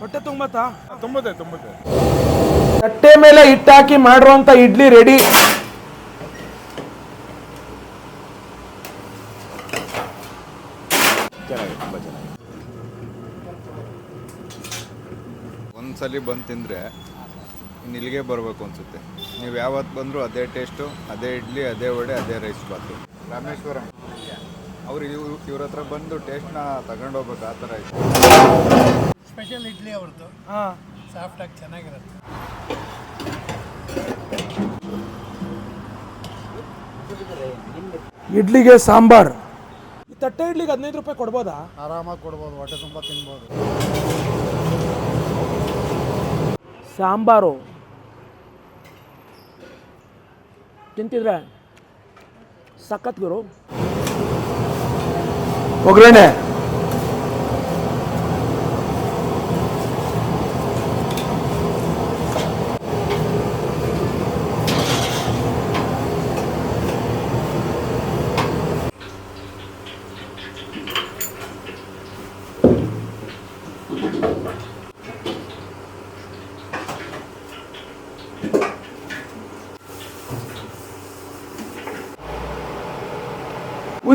ಹೊಟ್ಟೆ ತುಂಬತ್ತಾ? ತುಂಬುತ್ತೆ ತುಂಬುತ್ತೆ. ತಟ್ಟೆ ಮೇಲೆ ಹಿಟ್ಟಾಕಿ ಮಾಡಿರುವಂತ ಇಡ್ಲಿ ರೆಡಿ ಚೆನ್ನಾಗಿದೆ ತುಂಬ ಚೆನ್ನಾಗಿದೆ. ಒಂದ್ಸಲಿ ಬಂದು ತಿಂದರೆ ಇನ್ನು ಇಲ್ಲಿಗೆ ಬರಬೇಕು ಅನಿಸುತ್ತೆ. ನೀವು ಯಾವತ್ತು ಬಂದರೂ ಅದೇ ಟೇಸ್ಟು ಅದೇ ಇಡ್ಲಿ ಅದೇ ವಡೆ ಅದೇ ರೈಸ್ ಬಾತು. ರಾಮೇಶ್ವರಂ. ಅವ್ರು ಇವ್ ಇವ್ರ ಹತ್ರ ಬಂದು ಟೇಸ್ಟ್ನ ತಗೊಂಡೋಗ್ಬೇಕು ಆ ಥರ ಇತ್ತು ಸ್ಪೆಷಲ್ ಇಡ್ಲಿ ಅವ್ರದ್ದು. ಹಾಂ. ಸಾಫ್ಟಾಗಿ ಚೆನ್ನಾಗಿರುತ್ತೆ. ಇಡ್ಲಿಗೆ ಸಾಂಬಾರ್. ಈ ತಟ್ಟೆ ಇಡ್ಲಿಗೆ ಹದಿನೈದು ರೂಪಾಯಿ ಕೊಡ್ಬೋದಾ? ಆರಾಮಾಗಿ ಕೊಡ್ಬೋದು ಹೊಟ್ಟೆ ತುಂಬ ತಿನ್ಬೋದು. ಸಾಂಬಾರು. ತಿಂತಿದ್ರೆ ಸಖತ್ ಗುರು. ಒಗ್ಗರಣೆ.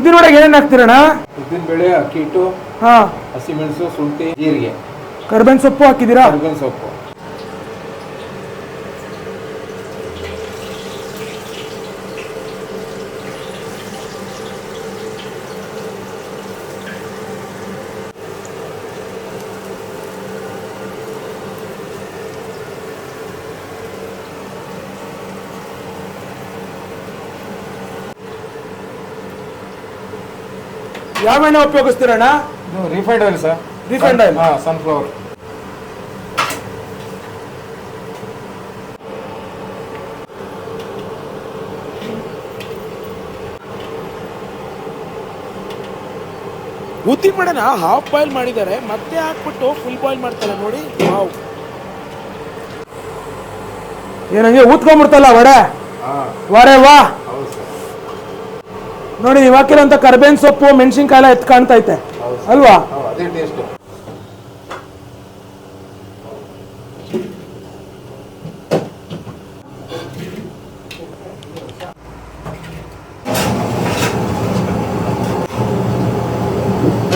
ಉದ್ದಿನ ವಡೆಗೆ ಏನೇನು ಹಾಕ್ತೀರಣ್ಣ? ಉದ್ದಿನ ಬೇಳೆ ಅಕ್ಕಿ ಹಿಟ್ಟು ಹಾ. ಹಸಿಮೆಣಸು ಶುಂಠಿ ಜೀರಿಗೆ. ಕರ್ಬೇವಿನ ಸೊಪ್ಪು ಹಾಕಿದ್ದೀರಾ? ಕರ್ಬೇವಿನ ಸೊಪ್ಪು. ಯಾವ ಎಣ್ಣೆ ಉಪಯೋಗಿಸ್ತೀರಣ್ಣ refined oil sir refined oil ಹಾಂ ಸನ್ಫ್ಲವರ್ ಉತ್ತಿ ಹಾಫ್ ಬಾಯ್ಲ್ ಮಾಡಿದ್ದಾರೆ ಮತ್ತೆ ಹಾಕ್ಬಿಟ್ಟು ಫುಲ್ ಬಾಯ್ಲ್ ಮಾಡ್ತಾರೆ ನೋಡಿ. ವಾವ್. ಏನಂಗೆ ಊತ್ಕೊಂಡ್ಬಿಡ್ತಲ್ಲ ವಡೆ? ಹಾಂ. ವರೆ ವಾ? ನೋಡಿ ನೀವು ಹಾಕಿರೋಂಥ ಕರ್ಬೇವಿನ ಸೊಪ್ಪು ಮೆಣಸಿನ್ಕಾಯಿ ಎತ್ ಕಾಣ್ತೈತೆ. ಅಲ್ವಾ?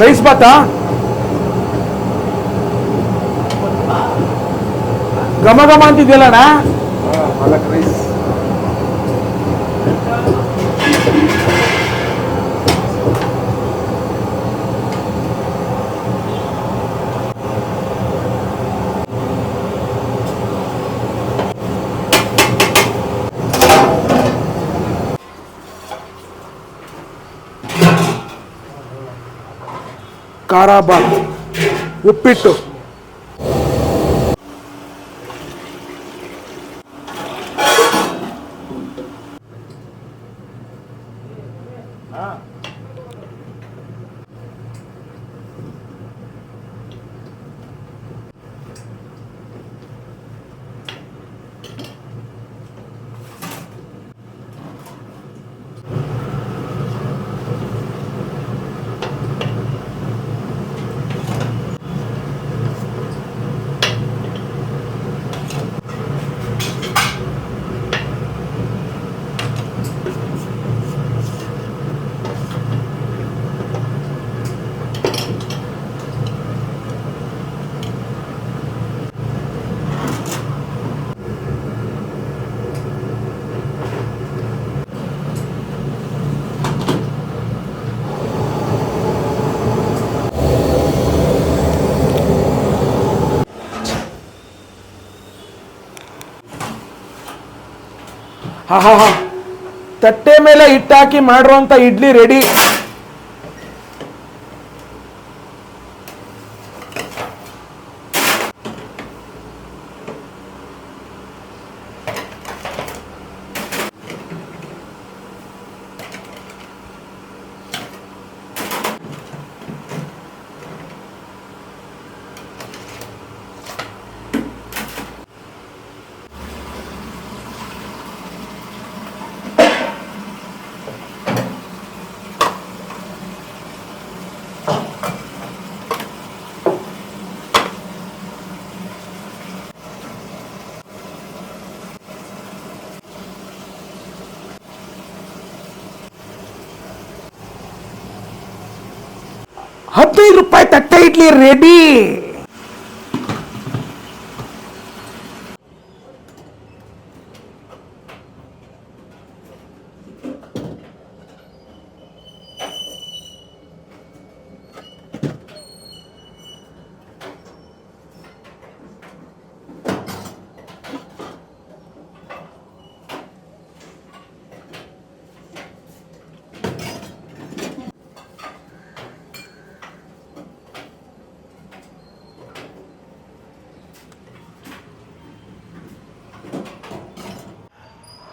ರೈಸ್ ಭಾತ ಘಮ ಘಮ ಅಂತಿದ್ಯಲ್ಲಣ್ಣ ರೈಸ್ ಖಾರ ಬಾತ್ ಉಪ್ಪಿಟ್ಟು ಹಾ ಹಾ ಹಾ. ತಟ್ಟೆ ಮೇಲೆ ಹಿಟ್ಟಾಕಿ ಮಾಡಿರುವಂಥ ಇಡ್ಲಿ ರೆಡಿ ತಟ್ಟೆ ಇಡ್ಲಿ ರೆಡಿ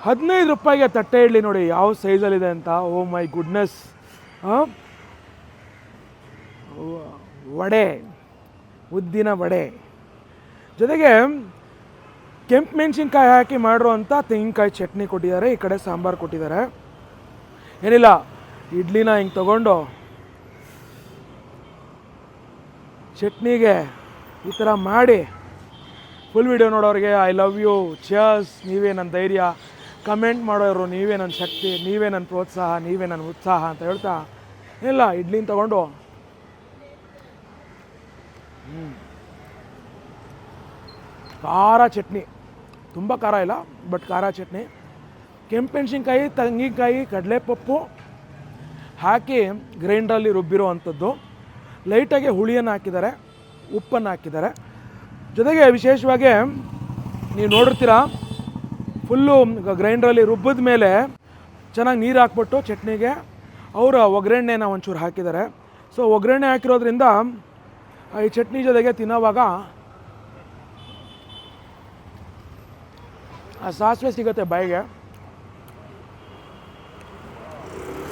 ಹದಿನೈದು ರೂಪಾಯಿಗೆ ತಟ್ಟೆ ಇಡ್ಲಿ ನೋಡಿ, ಯಾವ ಸೈಜಲ್ಲಿದೆ ಅಂತ. ಓ ಮೈ ಗುಡ್ನೆಸ್ ವಡೆ, ಉದ್ದಿನ ವಡೆ. ಜೊತೆಗೆ ಕೆಂಪು ಮೆಣಸಿನ್ಕಾಯಿ ಹಾಕಿ ಮಾಡಿರುವಂಥ ತೆಂಗಿನಕಾಯಿ ಚಟ್ನಿ ಕೊಟ್ಟಿದ್ದಾರೆ, ಈ ಕಡೆ ಸಾಂಬಾರು ಕೊಟ್ಟಿದ್ದಾರೆ. ಏನಿಲ್ಲ, ಇಡ್ಲಿನ ಹಿಂಗೆ ತಗೊಂಡು ಚಟ್ನಿಗೆ ಈ ಥರ ಮಾಡಿ. ಫುಲ್ ವಿಡಿಯೋ ನೋಡೋರಿಗೆ ಐ ಲವ್ ಯು ಚಿಯರ್ಸ್ ನೀವೇ ನನ್ನ ಧೈರ್ಯ. ಕಮೆಂಟ್ ಮಾಡೋರು, ನೀವೇ ನನ್ನ ಶಕ್ತಿ, ನೀವೇ ನನ್ನ ಪ್ರೋತ್ಸಾಹ, ನೀವೇ ನನ್ನ ಉತ್ಸಾಹ ಅಂತ ಹೇಳ್ತಾ, ಇಲ್ಲ, ಇಡ್ಲಿನ ತಗೊಂಡು. ಖಾರ ಚಟ್ನಿ. ತುಂಬ ಖಾರ ಇಲ್ಲ, ಬಟ್ ಖಾರ ಚಟ್ನಿ. ಕೆಂಪೆಣ್ಸಿನ್ಕಾಯಿ ತಂಗಿಕಾಯಿ ಕಡಲೆಪಪ್ಪು ಹಾಕಿ ಗ್ರೈಂಡ್ರಲ್ಲಿ ರುಬ್ಬಿರೋ ಅಂಥದ್ದು ಲೈಟಾಗಿ ಹುಳಿಯನ್ನು ಹಾಕಿದ್ದಾರೆ, ಉಪ್ಪನ್ನು ಹಾಕಿದ್ದಾರೆ. ಜೊತೆಗೆ ವಿಶೇಷವಾಗಿ, ನೀವು ನೋಡಿರ್ತೀರ ಫುಲ್ಲು ಗ್ರೈಂಡ್ರಲ್ಲಿ ರುಬ್ಬಿದ ಮೇಲೆ ಚೆನ್ನಾಗಿ ನೀರು ಹಾಕ್ಬಿಟ್ಟು ಚಟ್ನಿಗೆ ಅವರು ಒಗ್ಗರಣೆನ ಒಂಚೂರು ಹಾಕಿದ್ದಾರೆ. ಸೊ ಒಗ್ಗರಣೆ ಹಾಕಿರೋದ್ರಿಂದ ಈ ಚಟ್ನಿ ಜೊತೆಗೆ ತಿನ್ನೋವಾಗ ಆ ಸಾಸಿವೆ ಸಿಗುತ್ತೆ ಬಾಯಿಗೆ.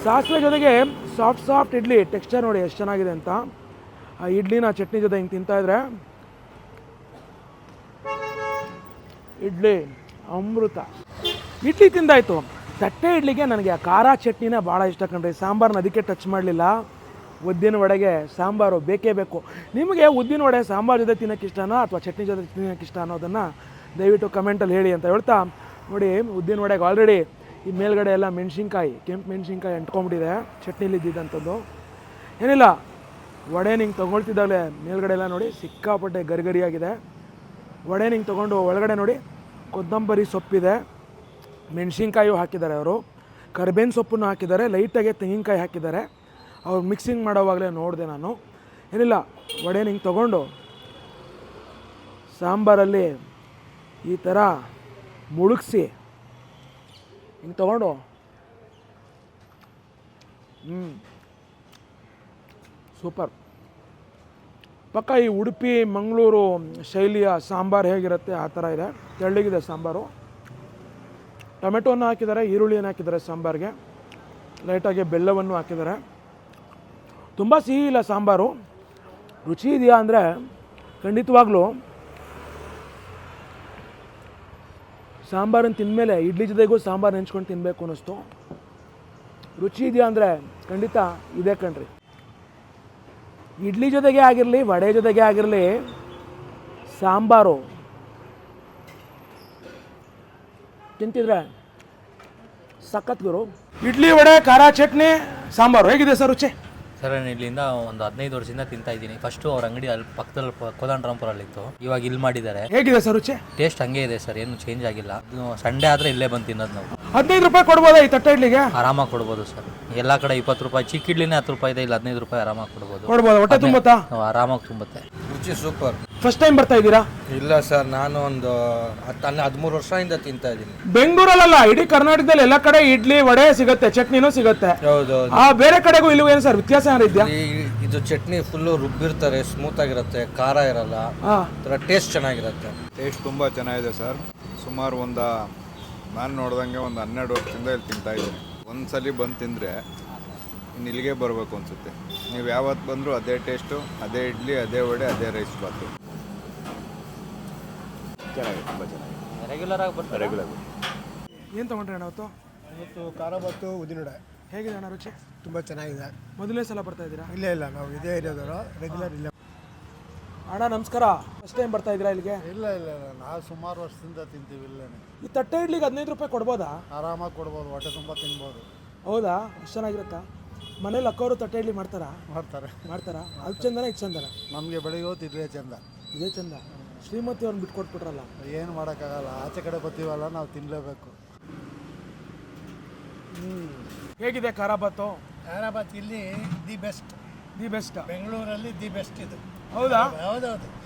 ಸಾಸಿವೆ ಜೊತೆಗೆ ಸಾಫ್ಟ್ ಸಾಫ್ಟ್ ಇಡ್ಲಿ ಟೆಕ್ಸ್ಚರ್ ನೋಡಿ ಎಷ್ಟು ಚೆನ್ನಾಗಿದೆ ಅಂತ. ಆ ಇಡ್ಲಿನ ಚಟ್ನಿ ಜೊತೆ ಹಿಂಗೆ ತಿಂತಾಯಿದ್ರೆ ಇಡ್ಲಿ. ಅಮೃತ. ಇಡ್ಲಿ ತಿಂದಾಯ್ತು. ತಟ್ಟೆ ಇಡ್ಲಿಗೆ ನನಗೆ ಆ ಖಾರ ಚಟ್ನಿನ ಭಾಳ ಇಷ್ಟ ಕಣ್ರಿ. ಸಾಂಬಾರನ್ನ ಅದಕ್ಕೆ ಟಚ್ ಮಾಡಲಿಲ್ಲ. ಉದ್ದಿನ ವಡೆಗೆ ಸಾಂಬಾರು ಬೇಕೇ ಬೇಕು. ನಿಮಗೆ ಉದ್ದಿನ ವಡೆ ಸಾಂಬಾರು ಜೊತೆ ತಿನ್ನೋಕ್ಕೆ ಇಷ್ಟನೋ ಅಥವಾ ಚಟ್ನಿ ಜೊತೆ ತಿನ್ನೋಕ್ಕೆ ಇಷ್ಟ ಅನ್ನೋದನ್ನು ದಯವಿಟ್ಟು ಕಮೆಂಟಲ್ಲಿ ಹೇಳಿ ಅಂತ ಹೇಳ್ತಾ ನೋಡಿ, ಉದ್ದಿನ ವಡೆಗೆ ಆಲ್ರೆಡಿ ಈ ಮೇಲ್ಗಡೆ ಎಲ್ಲ ಮೆಣಸಿನ್ಕಾಯಿ, ಕೆಂಪು ಮೆಣಸಿನ್ಕಾಯಿ ಅಂಟ್ಕೊಂಬಿಟ್ಟಿದೆ ಚಟ್ನಿಲಿ ಇದ್ದಿದ್ದಂಥದ್ದು. ಏನಿಲ್ಲ, ವಡೆ ನಿಂಗೆ ತೊಗೊಳ್ತಿದ್ದಾಗಲೇ ಮೇಲ್ಗಡೆ ಎಲ್ಲ ನೋಡಿ ಸಿಕ್ಕಾಪಟ್ಟೆ ಗರಿಗರಿಯಾಗಿದೆ. ವಡೆ ನಿಂಗೆ ತೊಗೊಂಡು ಒಳಗಡೆ ನೋಡಿ ಕೊತ್ತಂಬರಿ ಸೊಪ್ಪಿದೆ. ಮೆಣಸಿನ್ಕಾಯು ಹಾಕಿದ್ದಾರೆ ಅವರು. ಕರ್ಬೇನ್ ಸೊಪ್ಪನ್ನು ಹಾಕಿದ್ದಾರೆ. ಲೈಟಾಗಿ ತೆಂಗಿನಕಾಯಿ ಹಾಕಿದ್ದಾರೆ. ಅವ್ರು ಮಿಕ್ಸಿಂಗ್ ಮಾಡೋವಾಗಲೇ ನೋಡಿದೆ ನಾನು. ಏನಿಲ್ಲ, ವಡೆ ನಿಂಗೆ ತೊಗೊಂಡು ಸಾಂಬಾರಲ್ಲಿ ಈ ಥರ ಮುಳುಗಿಸಿ ಹಿಂಗೆ ತೊಗೊಂಡು. ಹ್ಞೂ ಸೂಪರ್. ಪಕ್ಕ ಈ ಉಡುಪಿ, ಮಂಗಳೂರು ಶೈಲಿಯ ಸಾಂಬಾರು ಹೇಗಿರುತ್ತೆ? ಆ ಥರ ಇದೆ. ತೆಳ್ಳಗಿದೆ ಸಾಂಬಾರು. ಟೊಮೆಟೋನ ಹಾಕಿದ್ದಾರೆ ಈರುಳ್ಳಿಯನ್ನು ಹಾಕಿದ್ದಾರೆ ಸಾಂಬಾರಿಗೆ. ಲೈಟಾಗಿ ಬೆಲ್ಲವನ್ನು ಹಾಕಿದ್ದಾರೆ. ತುಂಬ ಸಿಹಿ ಇಲ್ಲ ಸಾಂಬಾರು. ರುಚಿ ಇದೆಯಾ ಅಂದರೆ ಖಂಡಿತವಾಗ್ಲೂ ಸಾಂಬಾರನ್ನು ತಿಂದಮೇಲೆ ಇಡ್ಲಿ ಜೊತೆಗೂ ಸಾಂಬಾರು ನೆಂಚ್ಕೊಂಡು ತಿನ್ನಬೇಕು ಅನ್ನಿಸ್ತು. ರುಚಿ ಇದೆಯಾ ಅಂದರೆ ಖಂಡಿತ ಇದೆ ಕಣ್ರಿ. ಇಡ್ಲಿ ಜೊತೆಗೆ ಆಗಿರಲಿ, ವಡೆ ಜೊತೆಗೆ ಆಗಿರಲಿ, ಸಾಂಬಾರು. ತಿಂತಿದ್ರೆ ಸಖತ್ ಗುರು. ಇಡ್ಲಿ, ವಡೆ, ಖಾರ, ಚಟ್ನಿ, ಸಾಂಬಾರು. ಹೇಗಿದೆ ಸರ್ ರುಚಿ? ಸರ್ ನಾನು ಇಲ್ಲಿಂದ ಒಂದು ಹದಿನೈದು ವರ್ಷದಿಂದ ತಿಂತಾ ಇದ್ದೀನಿ. ಫಸ್ಟು ಅವ್ರ ಅಂಗಡಿ ಅಲ್ಲಿ ಪಕ್ಕದಲ್ಲಿ ಕೋದಂಡರಾಮ್ಪುರಲ್ಲಿತ್ತು ಇವಾಗ ಇಲ್ಲಿ ಮಾಡಿದ್ದಾರೆ. ಹೇಗಿದೆ ಸರ್ ರುಚಿ? ಟೇಸ್ಟ್ ಹಂಗೆ ಇದೆ ಸರ್ ಏನು ಚೇಂಜ್ ಆಗಿಲ್ಲ. ಸಂಡೇ ಆದ್ರೆ ಇಲ್ಲೇ ಬಂದು ತಿನ್ನೋದು ನಾವು. ಹದಿನೈದು ರೂಪಾಯಿ ಕೊಡ್ಬೋದಾ ಈ ತಟ್ಟೆ ಇಡ್ಲಿಗೆ? ಆರಾಮಾಗಿ ಕೊಡ್ಬೋದು ಸರ್. ಎಲ್ಲ ಕಡೆ ಇಪ್ಪತ್ತು ರೂಪಾಯಿ ಚಿಕ್ಕ ಇಡ್ಲಿನೇ ಹತ್ತು ರೂಪಾಯಿ ಇದೆ ಇಲ್ಲಿ ಹದಿನೈದು ರೂಪಾಯಿ ಆರಾಮಾಗಿ ಕೊಡ್ಬೋದು. ಕೊಡ್ಬೋದು? ಹೊಟ್ಟೆ ತುಂಬುತ್ತಾ? ನಾವು ಆರಾಮಾಗಿ ತುಂಬುತ್ತೆ. ರುಚಿ ಸೂಪರ್ ಫಸ್ಟ್ ಟೈಮ್ ಬರ್ತಾ ಇದ್ದೀರಾ? ಇಲ್ಲ ಸರ್ ನಾನು ಒಂದು ಹತ್ತು ಹನ್ನೆ ಹದಿಮೂರು ವರ್ಷದಿಂದ ತಿಂತಾ ಇದ್ದೀನಿ. ಬೆಂಗಳೂರಲ್ಲ ಇಡೀ ಕರ್ನಾಟಕದಲ್ಲಿ ಎಲ್ಲ ಕಡೆ ಇಡ್ಲಿ ವಡೆ ಸಿಗುತ್ತೆ ಚಟ್ನಿನೂ ಸಿಗುತ್ತೆ. ಹೌದು ಆ ಬೇರೆ ಕಡೆಗೂ ಇಲ್ಲೂ ಏನು ಸರ್? ವ್ಯತ್ಯಾಸ ಏನಾರು ಇದೆಯಾ ಈ- ಇದು ಚಟ್ನಿ ಫುಲ್ಲು ರುಬ್ಬಿರ್ತಾರೆ ಸ್ಮೂತ್ ಆಗಿರುತ್ತೆ ಖಾರ ಇರಲ್ಲ. ಹಾ. ಒಂಥರ ಟೇಸ್ಟ್ ಚೆನ್ನಾಗಿರುತ್ತೆ. ಟೇಸ್ಟ್ ತುಂಬ ಚೆನ್ನಾಗಿದೆ ಸರ್. ಸುಮಾರು ಒಂದು ನಾನು ನೋಡ್ದಂಗೆ ಒಂದು ಹನ್ನೆರಡು ವರ್ಷದಿಂದ ಇಲ್ಲಿ ತಿಂತಾ ಇದ್ದೀನಿ. ಒಂದ್ಸಲಿ ಸಲ ಬಂದು ತಿಂದರೆ ಇನ್ನು ಇಲ್ಲಿಗೆ ಬರಬೇಕು ಅನಿಸುತ್ತೆ. ನೀವು ಯಾವತ್ತು ಬಂದರೂ ಅದೇ ಟೇಸ್ಟು ಅದೇ ಇಡ್ಲಿ ಅದೇ ವಡೆ ಅದೇ ರೈಸ್ ಬಾತು. ಚೆನ್ನಾಗಿದೆ ತುಂಬ ಚೆನ್ನಾಗಿದೆ. ರೆಗ್ಯುಲರ್ ಆಗಿ ಬರ್ತಾರೆ? ರೆಗ್ಯುಲರ್ ಏನು ತೊಗೊಂಡ್ರಿ ಅಣ್ಣ ಅವತ್ತು? ಇವತ್ತು ಖಾರ ಬತ್ತು ಉದಿನಡೆ ಹೇಗಿದೆ ಅಣ್ಣ ರುಚಿ? ತುಂಬ ಚೆನ್ನಾಗಿದೆ. ಮೊದಲನೇ ಸಲ ಬರ್ತಾ ಇದ್ದೀರಾ? ಇಲ್ಲೇ ಇಲ್ಲ ನಾವು ಇದೇ ಇರೋದವರು ರೆಗ್ಯುಲರ್ ಇಲ್ಲ. ಅಣ್ಣ ನಮಸ್ಕಾರ. ಫಸ್ಟ್ ಟೈಮ್ ಬರ್ತಾ ಇದ್ದೀರಾ ಇಲ್ಲಿಗೆ? ಇಲ್ಲ ಇಲ್ಲ ಇಲ್ಲ ನಾವು ಸುಮಾರು ವರ್ಷದಿಂದ ತಿಂತೀವಿ ಇಲ್ಲ ಈ ತಟ್ಟೆ ಇಡ್ಲಿಗೆ ಹದಿನೈದು ರೂಪಾಯಿ ಕೊಡ್ಬೋದಾ? ಆರಾಮಾಗಿ ಕೊಡ್ಬೋದು ಹೊಟ್ಟೆ ತುಂಬ ತಿನ್ಬೋದು. ಹೌದಾ? ಅಷ್ಟು ಚೆನ್ನಾಗಿರುತ್ತಾ? ಮನೇಲಿ ಅಕ್ಕವರು ತಟ್ಟೆ ಇಡ್ಲಿ ಮಾಡ್ತಾರಾ? ಮಾಡ್ತಾರೆ. ಮಾಡ್ತಾರಾ? ಅದು ಚಂದನ ಇದು ಚಂದನ? ನಮಗೆ ಬೆಳಿಗ್ಗೆ ಹೊತ್ತು ಇದ್ರೆ ಚಂದ. ಇದೇ ಚಂದ. ಶ್ರೀಮತಿ ಅವ್ರನ್ನ ಬಿಟ್ಕೊಟ್ಬಿಟ್ರಲ್ಲ ಏನು ಮಾಡೋಕ್ಕಾಗಲ್ಲ. ಆಚೆ ಕಡೆ ಬರ್ತೀವಲ್ಲ ನಾವು ತಿನ್ನಲೇಬೇಕು ಹೇಗಿದೆ ಖಾರಾಬಾತು ಹೈದರಾಬಾದ್ ಇಲ್ಲಿ ದಿ ಬೆಸ್ಟ್. The best? ಬೆಂಗಳೂರಲ್ಲಿ ದಿ ಬೆಸ್ಟ್ ಇದು. ಹೌದಾ? ಹೌದೌದು.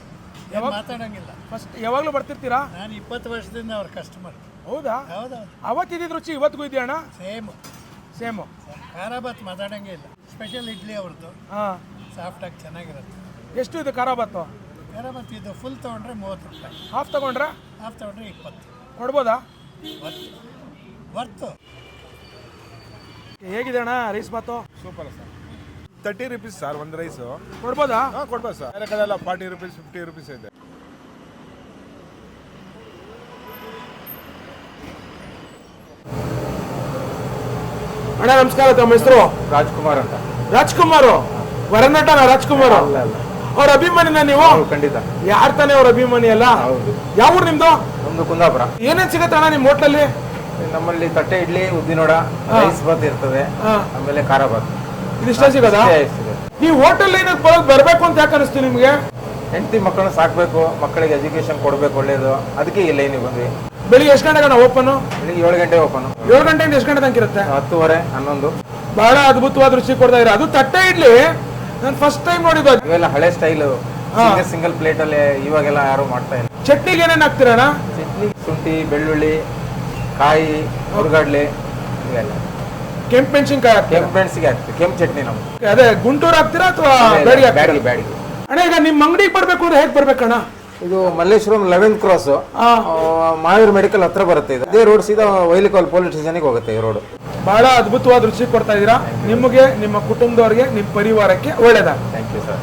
ಯಾವಾಗ- ಮಾತಾಡೋಂಗಿಲ್ಲ. ಫಸ್ಟ್ ಯಾವಾಗಲೂ ಬರ್ತಿರ್ತೀರಾ? ನಾನು ಇಪ್ಪತ್ತು ವರ್ಷದಿಂದ ಅವ್ರ ಕಸ್ಟಮರ್ ಹೌದಾ? ಹೌದೌದು. ಅವತ್ತಿದ್ದ ರುಚಿ ಇವತ್ತಿಗೂ ಇದೆಯಾ ಅಣ್ಣ? ಸೇಮ್. ಸೇಮು. ಖಾರಾಬಾತ್ ಮಾತಾಡಂಗೆ ಇಲ್ಲ. ಸ್ಪೆಷಲ್ ಇಡ್ಲಿ ಅವ್ರದ್ದು ಹಾಂ. ಸಾಫ್ಟಾಗಿ ಚೆನ್ನಾಗಿರುತ್ತೆ. ಎಷ್ಟು ಇದು ಖಾರಾಬಾತು? ಖಾರಾಬಾತ್ ಇದು ಫುಲ್ ತಗೊಂಡ್ರೆ ಮೂವತ್ತು ರೂಪಾಯಿ. ಹಾಫ್ ತಗೊಂಡ್ರಾ? ಹಾಫ್ ತಗೊಂಡ್ರೆ ಇಪ್ಪತ್ತು. ಕೊಡ್ಬೋದಾ? ವರ್ತು ವರ್ತು ಹೇಗಿದೆ ಅಣ್ಣ rice bath? Super sir thirty rupees sir ಒಂದು ರೈಸು ಕೊಡ್ಬೋದಾ? ಹಾಂ ಕೊಡ್ಬೋದು ಸರ್ ಬೇರೆ ಕಡೆ ಎಲ್ಲ ಫಾರ್ಟಿ ರುಪೀಸ್ ಫಿಫ್ಟಿ ರುಪೀಸ್ ಇದೆ. ಅಣ್ಣ ನಮಸ್ಕಾರ ತಮ್ಮ ಹೆಸರು? ರಾಜ್ಕುಮಾರ್ ಅಂತ. ರಾಜ್ಕುಮಾರ್? ವರನಟನ ರಾಜ್ಕುಮಾರ್? ಅವ್ರ ಅಭಿಮಾನಿನ ನೀವು? ಖಂಡಿತ. ಯಾರ್ ತಾನೇ ಅವ್ರ ಅಭಿಮಾನಿ ಅಲ್ಲ ಹೌದು. ಯಾವ ಊರು ನಿಮ್ದು? ನಮ್ದು ಕುಂದಾಪುರ. ಏನೇನ್ ಸಿಗತ್ತೆ ಅಣ್ಣ ನಿಮ್ ಹೋಟ್ಲಲ್ಲಿ? ನಮ್ಮಲ್ಲಿ ತಟ್ಟೆ ಇಡ್ಲಿ ಉದ್ದಿನೋಡ ರೈಸ್ ಬಾತ್ ಇರ್ತದೆ. ಹಾ. ಆಮೇಲೆ ಖಾರ ಬಾತ್. ಇದಿಷ್ಟ ಸಿಗೋದಾ? ಇಷ್ಟೇ ಸಿಗುತ್ತೆ. ನೀವು ಹೋಟೆಲ್ ಏನಕ್ಕೆ ಬರೋದು ಬರ್ಬೇಕು ಅಂತ ಯಾಕೆ ಅನಿಸ್ತು ನಿಮ್ಗೆ? ಹೆಂಡತಿ ಮಕ್ಕಳನ್ನ ಸಾಕ್ಬೇಕು ಮಕ್ಕಳಿಗೆ ಎಜುಕೇಶನ್ ಕೊಡ್ಬೇಕು ಒಳ್ಳೇದು. ಅದಕ್ಕೆ ಇಲ್ಲ ಲೈನಿಗೆ ಬಂದ್ವಿ. ಬೆಳಿಗ್ಗೆ ಎಷ್ಟು ಗಂಟೆಗಣ ಓಪನ್ ಬೆಳಿಗ್ಗೆ ಏಳು ಗಂಟೆ ಓಪನ್ ಏಳು ಗಂಟೆಯಿಂದ ಎಷ್ಟು ಗಂಟೆ ತನಕ ಇರುತ್ತೆ? ಹತ್ತುವರೆ ಹನ್ನೊಂದು. ಬಹಳ ಅದ್ಭುತವಾದ ರುಚಿ ಕೊಡ್ತಾ ಇದ್ದಾರೆ. ಅದು ತಟ್ಟೆ ಇಡ್ಲಿ. ನಾನು ಫಸ್ಟ್ ಟೈಮ್ ನೋಡಿದ್ದು ಇವೆಲ್ಲ ಹಳೆ ಸ್ಟೈಲ್ ಸಿಂಗಲ್ ಸಿಂಗಲ್ ಪ್ಲೇಟ್ ಅಲ್ಲಿ ಇವಾಗೆಲ್ಲ ಯಾರು ಮಾಡ್ತಾ ಇಲ್ಲ. ಚಟ್ನಿಗೆ ಏನೇನು ಹಾಕ್ತೀರಣ ಚಟ್ನಿ ಶುಂಠಿ ಬೆಳ್ಳುಳ್ಳಿ ಕಾಯಿ ಹುರ್ಗಡ್ಲೆ ಇವೆಲ್ಲ. ಕೆಂಪು ಮೆಣಸಿನ್ಕಾಯಿ ಕೆಂಪ್ ಕೆಂಪು ಮೆಣಸಿಗೆ ಹಾಕ್ತೀವಿ. ಕೆಂಪು ಚಟ್ನಿ ನಮ್ದು. ಅದೇ ಗುಂಟೂರು ಹಾಕ್ತೀರಾ ಅಥವಾ ಬ್ಯಾಡಿಗೆ ಹಾಕ್ತೀರಾ? ಬ್ಯಾಡಿಗೆ ಬ್ಯಾಡಿಗೆ. ಅಣ್ಣ ಈಗ ನಿಮ್ಮ ಅಂಗಡಿಗೆ ಬರ್ಬೇಕು ಅಂದ್ರೆ ಹೇಗ್ ಬರ್ಬೇಕಣ್ಣ ಇದು ಮಲ್ಲೇಶ್ವರಂ ಲೆವೆಂತ್ ಕ್ರಾಸ್. ಆ, ಮಹಾವೀರ್ ಮೆಡಿಕಲ್ ಹತ್ರ ಬರುತ್ತೆ ಇದು. ಅದೇ ರೋಡ್ ಸೀದಾ ವೈಲಿಕಾಲ್ ಪೊಲೀಸ್ ಸ್ಟೇಷನ್ಗೆ ಹೋಗುತ್ತೆ ಈ ರೋಡ್. ಬಹಳ ಅದ್ಭುತವಾದ ರುಚಿ ಕೊಡ್ತಾ ಇದ್ದೀರಾ. ನಿಮಗೆ ನಿಮ್ಮ ಕುಟುಂಬದವರಿಗೆ ನಿಮ್ಮ ಪರಿವಾರಕ್ಕೆ ಒಳ್ಳೇದಾಗ ಥ್ಯಾಂಕ್ ಯು ಸರ್